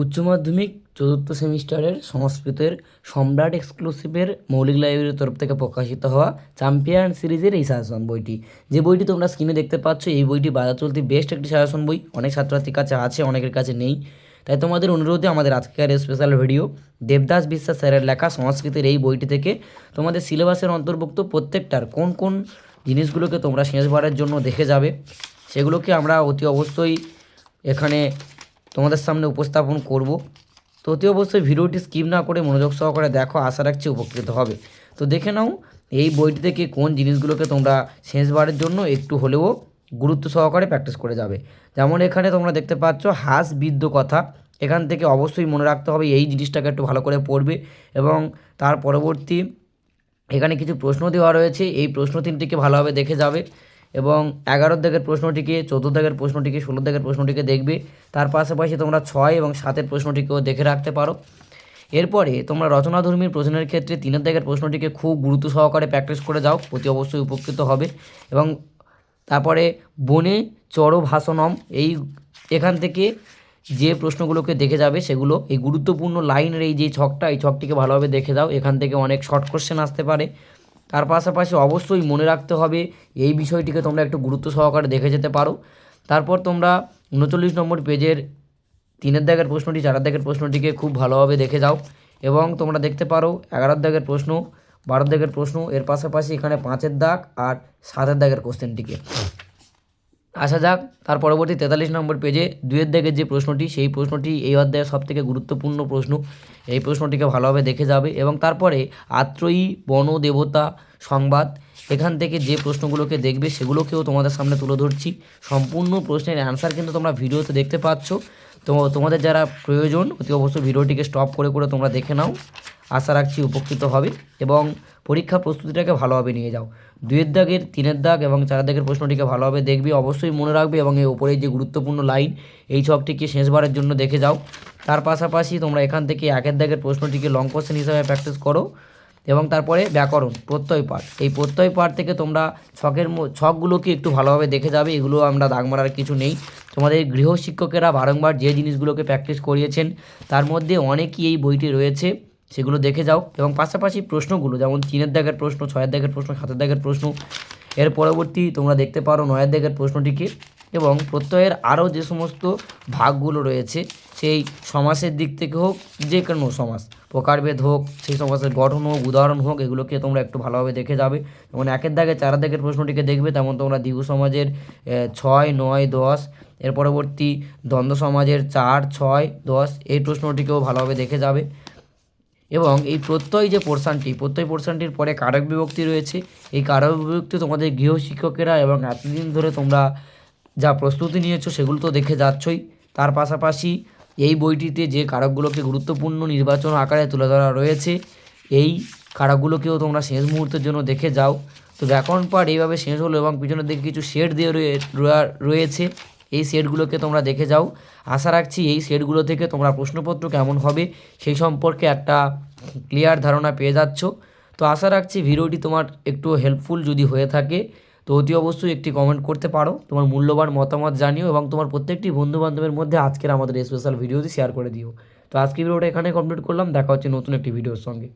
উচ্চ মাধ্যমিক চতুর্থ সেমিস্টারের সংস্কৃতের সম্রাট এক্সক্লুসিভের মৌলিক লাইব্রেরির তরফ থেকে প্রকাশিত হওয়া চ্যাম্পিয়ন সিরিজের এই সাজেশন বইটি। যে বইটি তোমরা স্ক্রিনে দেখতে পাচ্ছ, এই বইটি বাজার চলতি বেস্ট একটি সাজেশন বই। অনেক ছাত্রছাত্রীর কাছে আছে, অনেকের কাছে নেই। তাই তোমাদের অনুরোধে আমাদের আজকের স্পেশাল ভিডিও দেবদাস বিশ্বাস স্যারের লেখা সংস্কৃতের এই বইটি থেকে তোমাদের সিলেবাসের অন্তর্ভুক্ত প্রত্যেকটার কোন কোন জিনিসগুলোকে তোমরা শেষবারের জন্য দেখে যাবে, সেগুলোকে আমরা অতি অবশ্যই এখানে তোমাদের সামনে উপস্থাপন করব। তো অতি অবশ্যই ভিডিওটি স্কিপ না করে মনোযোগ সহকারে দেখো, আশা রাখছি উপকৃত হবে। তো দেখে নাও, এই বইটি থেকে কোন জিনিসগুলোকে তোমরা শেষবারের জন্য একটু হলেও গুরুত্ব সহকারে প্র্যাকটিস করে যাবে। যেমন এখানে তোমরা দেখতে পাচ্ছ, হাস বিদ্য কথা। এখান থেকে অবশ্যই মনে রাখতে হবে, এই জিনিসটাকে একটু ভালো করে পড়বে এবং তার পরবর্তী এখানে কিছু প্রশ্ন দেওয়া রয়েছে। এই প্রশ্ন তিনটিকে ভালোভাবে দেখে যাবে। এবং এগারো দাগের প্রশ্নটিকে চৌদ্দ দাগের প্রশ্নটিকে ষোলো দাগের প্রশ্নটিকে দেখবে। তার পাশাপাশি তোমরা ছয় এবং সাতের প্রশ্নটিকেও দেখে রাখতে পারো। এরপরে তোমরা রচনাধর্মীর প্রশ্নের ক্ষেত্রে তিনের দাগের প্রশ্নটিকে খুব গুরুত্ব সহকারে প্র্যাকটিস করে যাও, অতি অবশ্যই উপকৃত হবে। এবং তারপরে বনে চর ভাষণম এই এখান থেকে যে প্রশ্নগুলোকে দেখে যাবে সেগুলো, এই গুরুত্বপূর্ণ লাইনের এই যে ছকটা, এই ছকটিকে ভালোভাবে দেখে দাও এখান থেকে অনেক শর্ট কোশ্চেন আসতে পারে। তার পাশাপাশি অবশ্যই মনে রাখতে হবে, এই বিষয়টিকে তোমরা একটু গুরুত্ব সহকারে দেখে যেতে পারো। তারপর তোমরা উনচল্লিশ নম্বর পেজের তিনের দাগের প্রশ্নটি, চারের দাগের প্রশ্নটিকে খুব ভালোভাবে দেখে যাও এবং তোমরা দেখতে পারো এগারোর দাগের প্রশ্ন, বারোর দাগের প্রশ্ন, এর পাশাপাশি এখানে পাঁচের দাগ আর সাতের দাগের কোশ্চেনটিকে। আসা যাক, তার পরবর্তী তেতাল্লিশ নম্বর পেজে দুয়ের দাগের যে প্রশ্নটি, সেই প্রশ্নটি এই অধ্যায়ের সবথেকে গুরুত্বপূর্ণ প্রশ্ন। এই প্রশ্নটিকে ভালোভাবে দেখে যাবে এবং তারপরে আত্রয়ী বন দেবতা সংবাদ, এখান থেকে যে প্রশ্নগুলোকে দেখবে সেগুলোকেও তোমাদের সামনে তুলে ধরছি। সম্পূর্ণ প্রশ্নের অ্যান্সার কিন্তু তোমরা ভিডিওতে দেখতে পাচ্ছ। তো তোমাদের যারা প্রয়োজন, অতি অবশ্যই ভিডিওটিকে স্টপ করে করে তোমরা দেখে নাও। আশা রাখছি উপকৃত হবে। এবং পরীক্ষা প্রস্তুতিটাকে ভালোভাবে নিয়ে যাও। দুয়ের দাগের, তিনের দাগ এবং চার দাগের প্রশ্নটিকে ভালোভাবে দেখবে, অবশ্যই মনে রাখবে এবং এই ওপরে যে গুরুত্বপূর্ণ লাইন এই ছকটিকে শেষবারের জন্য দেখে যাও। তার পাশাপাশি তোমরা এখান থেকে একের দাগের প্রশ্নটিকে লং কোশ্চেন হিসাবে প্র্যাকটিস করো এবং তারপরে ব্যাকরণ, প্রত্যয় পাঠ। এই প্রত্যয় পাঠ থেকে তোমরা ছকের ছকগুলোকে একটু ভালোভাবে দেখে যাবে, এগুলো আমরা দাগ মারার কিছু নেই। তোমাদের গৃহ শিক্ষকেরা বারংবার যে জিনিসগুলোকে প্র্যাকটিস করিয়েছেন, তার মধ্যে অনেকই এই বইটি রয়েছে। সেগুলো দেখে যাও। এবং পাশাপাশি প্রশ্নগুলো, যেমন তিনের দাগের প্রশ্ন, ছয়ের দাগের প্রশ্ন, সাতের দাগের প্রশ্ন। এর পরবর্তী তোমরা দেখতে পারো নয়ের দাগের প্রশ্নটিকে। এবং প্রত্যয়ের আরও যে সমস্ত ভাগগুলো রয়েছে, সেই সমাসের দিক থেকে হোক, যে কোনো সমাস, প্রকারভেদ হোক, সেই সমাসের গঠন হোক, উদাহরণ হোক, এগুলোকে তোমরা একটু ভালোভাবে দেখে যাবে। যেমন একের দাগে চার দাগের প্রশ্নটিকে দেখবে, তেমন তোমরা দ্বিগু সমাজের ছয়, নয়, দশ, এর পরবর্তী দ্বন্দ্ব সমাজের চার, ছয়, দশ, এই প্রশ্নটিকেও ভালোভাবে দেখে যাবে। এবং এই প্রত্যয় যে পোর্শনটি প্রত্যয় পোর্শনটির পরে কারক বিভক্তি রয়েছে। এই কারক বিভক্তি তোমাদের গৃহ শিক্ষকেরা এবং এতদিন ধরে তোমরা যা প্রস্তুতি নিয়েছো সেগুলো তো দেখে যাচ্ছই। তার পাশাপাশি এই বইটিতে যে কারকগুলোকে গুরুত্বপূর্ণ নির্বাচন আকারে তুলে ধরা রয়েছে, এই কারকগুলোকেও তোমরা শেষ মুহূর্তের জন্য দেখে যাও। তো ব্যাকরণ পাঠ এইভাবে শেষ হলো এবং পিছনের দিকে কিছু শেড দিয়ে রয়ে- রয়া- রয়েছে। এই সেটগুলোকে তোমরা দেখে যাও। আশা রাখছি এই সেটগুলো থেকে তোমরা প্রশ্নপত্র কেমন হবে সেই সম্পর্কে একটা ক্লিয়ার ধারণা পেয়ে যাচ্ছ। তো আশা রাখছি ভিডিওটি তোমার একটু হেল্পফুল যদি হয়ে থাকে, তো অতি অবশ্যই একটি কমেন্ট করতে পারো। তোমার মূল্যবান মতামত জানিও এবং তোমার প্রত্যেকটি বন্ধু বান্ধবের মধ্যে আজকের আমাদের স্পেশাল ভিডিওটি শেয়ার করে দিও। তো আজকে ভিডিওটা এখানে কমপ্লিট করলাম। দেখা হচ্ছে নতুন একটি ভিডিওর সঙ্গে।